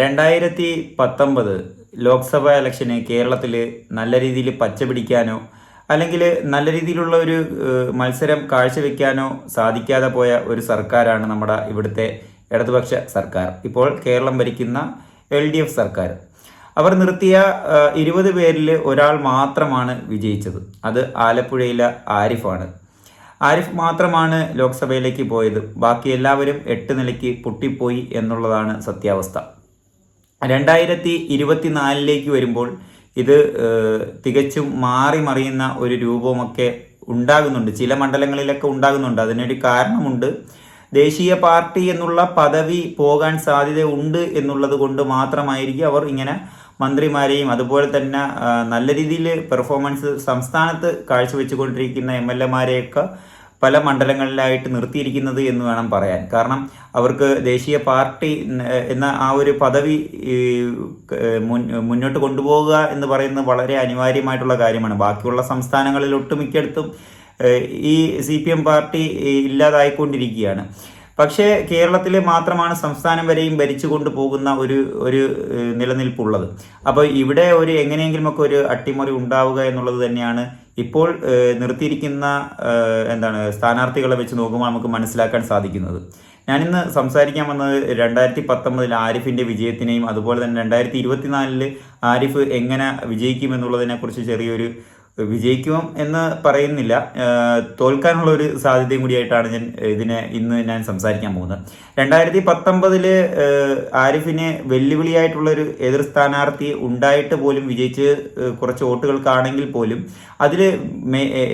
രണ്ടായിരത്തി പത്തൊമ്പത് ലോക്സഭാ ഇലക്ഷന് കേരളത്തിൽ നല്ല രീതിയിൽ പച്ച പിടിക്കാനോ അല്ലെങ്കിൽ നല്ല രീതിയിലുള്ള ഒരു മത്സരം കാഴ്ചവെക്കാനോ സാധിക്കാതെ പോയ ഒരു സർക്കാരാണ് നമ്മുടെ ഇവിടുത്തെ ഇടതുപക്ഷ സർക്കാർ. ഇപ്പോൾ കേരളം ഭരിക്കുന്ന എൽ ഡി എഫ് സർക്കാർ. അവർ നിർത്തിയ ഇരുപത് പേരിൽ ഒരാൾ മാത്രമാണ് വിജയിച്ചത്. അത് ആലപ്പുഴയിലെ ആരിഫാണ്. ആരിഫ് മാത്രമാണ് ലോക്സഭയിലേക്ക് പോയത്. ബാക്കി എല്ലാവരും എട്ട് നിലയ്ക്ക് പൊട്ടിപ്പോയി എന്നുള്ളതാണ് സത്യാവസ്ഥ. രണ്ടായിരത്തി ഇരുപത്തിനാലിലേക്ക് വരുമ്പോൾ ഇത് തികച്ചും മാറി മറിയുന്ന ഒരു രൂപമൊക്കെ ഉണ്ടാകുന്നുണ്ട്. ചില മണ്ഡലങ്ങളിലൊക്കെ ഉണ്ടാകുന്നുണ്ട്. അതിനൊരു കാരണമുണ്ട്. ദേശീയ പാർട്ടി എന്നുള്ള പദവി പോകാൻ സാധ്യത ഉണ്ട് എന്നുള്ളത് കൊണ്ട് മാത്രമായിരിക്കും അവർ ഇങ്ങനെ മന്ത്രിമാരെയും അതുപോലെ തന്നെ നല്ല രീതിയിൽ പെർഫോമൻസ് സംസ്ഥാനത്ത് കാഴ്ചവെച്ചുകൊണ്ടിരിക്കുന്ന എം എൽ എമാരെയൊക്കെ പല മണ്ഡലങ്ങളിലായിട്ട് നിർത്തിയിരിക്കുന്നത് എന്ന് വേണം പറയാൻ. കാരണം അവർക്ക് ദേശീയ പാർട്ടി എന്ന ആ ഒരു പദവി മുന്നോട്ട് കൊണ്ടുപോകുക എന്ന് പറയുന്നത് വളരെ അനിവാര്യമായിട്ടുള്ള കാര്യമാണ്. ബാക്കിയുള്ള സംസ്ഥാനങ്ങളിൽ ഒട്ടുമിക്കയിടത്തും ഈ സി പി എം പാർട്ടി ഇല്ലാതായിക്കൊണ്ടിരിക്കുകയാണ്. പക്ഷേ കേരളത്തിൽ മാത്രമാണ് സംസ്ഥാനം വരെയും ഭരിച്ചു കൊണ്ടുപോകുന്ന ഒരു ഒരു നിലനിൽപ്പുള്ളത്. അപ്പോൾ ഇവിടെ ഒരു എങ്ങനെയെങ്കിലുമൊക്കെ ഒരു അട്ടിമറി ഉണ്ടാവുക എന്നുള്ളത് തന്നെയാണ് ഇപ്പോൾ നിർത്തിയിരിക്കുന്ന എന്താണ് സ്ഥാനാർത്ഥികളെ വെച്ച് നോക്കുമ്പോൾ നമുക്ക് മനസ്സിലാക്കാൻ സാധിക്കുന്നത്. ഞാനിന്ന് സംസാരിക്കാൻ വന്നത് രണ്ടായിരത്തി പത്തൊമ്പതിൽ ആരിഫിന്റെ വിജയത്തിനെയും അതുപോലെ തന്നെ രണ്ടായിരത്തി ഇരുപത്തിനാലിൽ ആരിഫ് എങ്ങനെ വിജയിക്കുമെന്നുള്ളതിനെക്കുറിച്ച് ചെറിയൊരു വിജയിക്കും എന്ന് പറയുന്നില്ല. തോൽക്കാനുള്ള ഒരു സാധ്യതയും കൂടിയായിട്ടാണ് ഞാൻ ഇതിനെ ഇന്ന് ഞാൻ സംസാരിക്കാൻ പോകുന്നത്. രണ്ടായിരത്തി പത്തൊമ്പതിൽ ആരിഫിന് വെല്ലുവിളിയായിട്ടുള്ളൊരു എതിർ സ്ഥാനാർത്ഥി ഉണ്ടായിട്ട് പോലും വിജയിച്ച് കുറച്ച് വോട്ടുകൾക്കാണെങ്കിൽ പോലും അതിൽ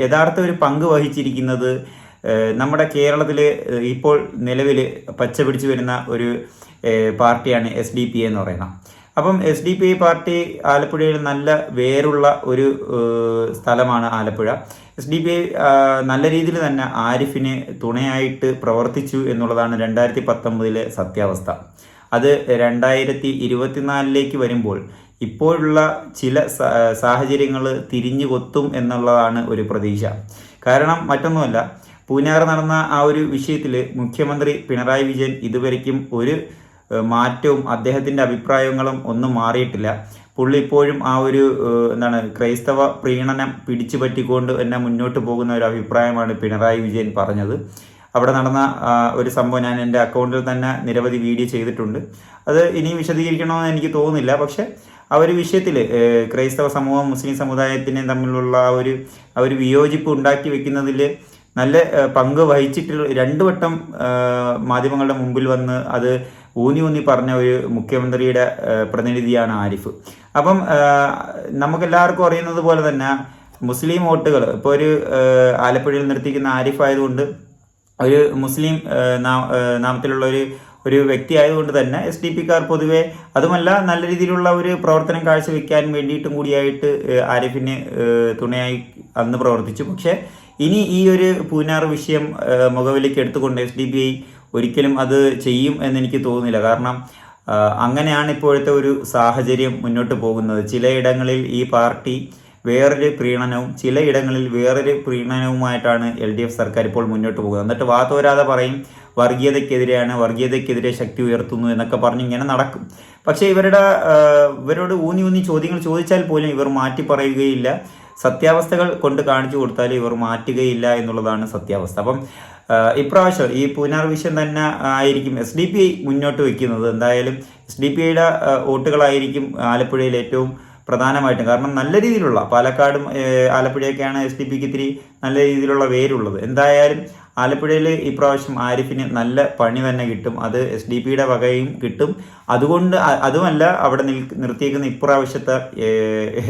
യഥാർത്ഥ ഒരു പങ്ക് വഹിച്ചിരിക്കുന്നത് നമ്മുടെ കേരളത്തിൽ ഇപ്പോൾ നിലവിൽ പച്ച പിടിച്ചു വരുന്ന ഒരു പാർട്ടിയാണ് എസ് ഡി പി എന്ന് പറയുന്നത് അപ്പം S D P I party ആലപ്പുഴയിൽ നല്ല വേരുള്ള ഒരു സ്ഥലമാണ് Alappuzha. S D P I നല്ല രീതിയിൽ തന്നെ ആരിഫിന് തുണയായിട്ട് പ്രവർത്തിച്ചു എന്നുള്ളതാണ് രണ്ടായിരത്തി പത്തൊമ്പതിലെ സത്യാവസ്ഥ. അത് രണ്ടായിരത്തി ഇരുപത്തിനാലിലേക്ക് വരുമ്പോൾ ഇപ്പോഴുള്ള ചില സാഹചര്യങ്ങൾ തിരിഞ്ഞു കൊത്തും എന്നുള്ളതാണ് ഒരു പ്രതീക്ഷ. കാരണം മറ്റൊന്നുമല്ല പൂനാർ നടന്ന ആ ഒരു വിഷയത്തിൽ മുഖ്യമന്ത്രി പിണറായി വിജയൻ ഇതുവരയ്ക്കും ഒരു മാറ്റവും അദ്ദേഹത്തിന്റെ അഭിപ്രായങ്ങളും ഒന്നും മാറിയിട്ടില്ല. പുള്ളി ഇപ്പോഴും ആ ഒരു എന്താണ് ക്രൈസ്തവ പ്രീണനം പിടിച്ചു പറ്റിക്കൊണ്ട് തന്നെ മുന്നോട്ട് പോകുന്ന ഒരു അഭിപ്രായമാണ് പിണറായി വിജയൻ പറഞ്ഞത്. അവിടെ നടന്ന ഒരു സംഭവം ഞാൻ എന്റെ അക്കൗണ്ടിൽ തന്നെ നിരവധി വീഡിയോ ചെയ്തിട്ടുണ്ട്. അത് ഇനിയും വിശദീകരിക്കണമെന്ന് എനിക്ക് തോന്നുന്നില്ല. പക്ഷെ ആ ഒരു വിഷയത്തിൽ ക്രൈസ്തവ സമൂഹം മുസ്ലിം സമുദായത്തിനെ തമ്മിലുള്ള ആ ഒരു ആ ഒരു വിയോജിപ്പ് ഉണ്ടാക്കി വെക്കുന്നതിൽ നല്ല പങ്ക് വഹിച്ചിട്ടുള്ള രണ്ടു വട്ടം മാധ്യമങ്ങളുടെ മുമ്പിൽ വന്ന് അത് ഊന്നി ഊന്നി പറഞ്ഞ ഒരു മുഖ്യമന്ത്രിയുടെ പ്രതിനിധിയാണ് ആരിഫ്. അപ്പം നമുക്കെല്ലാവർക്കും അറിയുന്നത് പോലെ തന്നെ മുസ്ലിം വോട്ടുകൾ ഇപ്പോൾ ഒരു ആലപ്പുഴയിൽ നിർത്തിക്കുന്ന ആരിഫ് ആയതുകൊണ്ട് ഒരു മുസ്ലിം നാമത്തിലുള്ള ഒരു ഒരു വ്യക്തി ആയതുകൊണ്ട് തന്നെ എസ് ഡി പിക്കാർ പൊതുവെ അതുമല്ല നല്ല രീതിയിലുള്ള ഒരു പ്രവർത്തനം കാഴ്ചവെക്കാൻ വേണ്ടിയിട്ടും കൂടിയായിട്ട് ആരിഫിന് തുണയായി അന്ന് പ്രവർത്തിച്ചു. പക്ഷേ ഇനി ഈ ഒരു പൂനാർ വിഷയം മുഖവിലേക്ക് എടുത്തുകൊണ്ട് എസ് ഡി ബി ഐ ഒരിക്കലും അത് ചെയ്യും എന്നെനിക്ക് തോന്നുന്നില്ല. കാരണം അങ്ങനെയാണ് ഇപ്പോഴത്തെ ഒരു സാഹചര്യം മുന്നോട്ട് പോകുന്നത്. ചിലയിടങ്ങളിൽ ഈ പാർട്ടി വേറൊരു പ്രീണനവും ചിലയിടങ്ങളിൽ വേറൊരു പ്രീണനവുമായിട്ടാണ് എൽ ഡി എഫ് സർക്കാർ ഇപ്പോൾ മുന്നോട്ട് പോകുന്നത്. എന്നിട്ട് വാത്തോരാതെ പറയും വർഗീയതയ്ക്കെതിരെയാണ് വർഗീയതയ്ക്കെതിരെ ശക്തി ഉയർത്തുന്നു എന്നൊക്കെ പറഞ്ഞ് ഇങ്ങനെ നടക്കും. പക്ഷേ ഇവരുടെ ഇവരോട് ഊന്നി ഊന്നി ചോദ്യങ്ങൾ ചോദിച്ചാൽ പോലും ഇവർ മാറ്റി പറയുകയില്ല. സത്യാവസ്ഥകൾ കൊണ്ട് കാണിച്ചു കൊടുത്താൽ ഇവർ മാറ്റുകയില്ല എന്നുള്ളതാണ് സത്യാവസ്ഥ. അപ്പം ഇപ്രാവശ്യം ഈ പുനർവിഷൻ തന്നെ ആയിരിക്കും എസ് ഡി പി ഐ മുന്നോട്ട് വയ്ക്കുന്നത് എന്തായാലും എസ് ഡി പി ഐയുടെ വോട്ടുകളായിരിക്കും ആലപ്പുഴയിൽ ഏറ്റവും പ്രധാനമായിട്ടും. കാരണം നല്ല രീതിയിലുള്ള പാലക്കാടും ആലപ്പുഴയൊക്കെയാണ് എസ് ഡി പിക്ക് ഇത്തിരി നല്ല രീതിയിലുള്ള വേരുള്ളത്. എന്തായാലും ആലപ്പുഴയിൽ ഇപ്രാവശ്യം ആരിഫിന് നല്ല പണി തന്നെ കിട്ടും. അത് എസ് ഡി പിയുടെ വകയും കിട്ടും. അതുകൊണ്ട് അതുമല്ല അവിടെ നിൽ നിർത്തിയേക്കുന്ന ഇപ്രാവശ്യത്തെ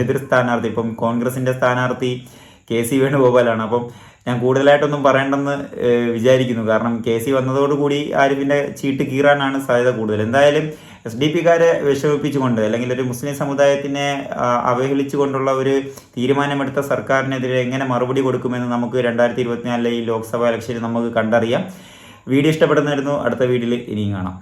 എതിർ സ്ഥാനാർത്ഥി ഇപ്പം കോൺഗ്രസിന്റെ സ്ഥാനാർത്ഥി കെ സി വേണുഗോപാലാണ്. അപ്പം ഞാൻ കൂടുതലായിട്ടൊന്നും പറയണ്ടെന്ന് വിചാരിക്കുന്നു. കാരണം കെ സി വന്നതോടുകൂടി ആരിഫിന്റെ ചീട്ട് കീറാനാണ് സാധ്യത കൂടുതൽ. എന്തായാലും എസ് ഡി പിക്കാരെ വിഷമിപ്പിച്ചുകൊണ്ട് അല്ലെങ്കിൽ ഒരു മുസ്ലിം സമുദായത്തിനെ അവഹേളിച്ചുകൊണ്ടുള്ള ഒരു തീരുമാനമെടുത്ത സർക്കാരിനെതിരെ എങ്ങനെ മറുപടി കൊടുക്കുമെന്ന് നമുക്ക് രണ്ടായിരത്തി ഇരുപത്തിനാലിലെ ഈ ലോക്സഭാ ഇലക്ഷനിൽ നമുക്ക് കണ്ടറിയാം. വീഡിയോ ഇഷ്ടപ്പെടുന്നായിരുന്നു അടുത്ത വീഡിയോയിൽ ഇനിയും കാണാം.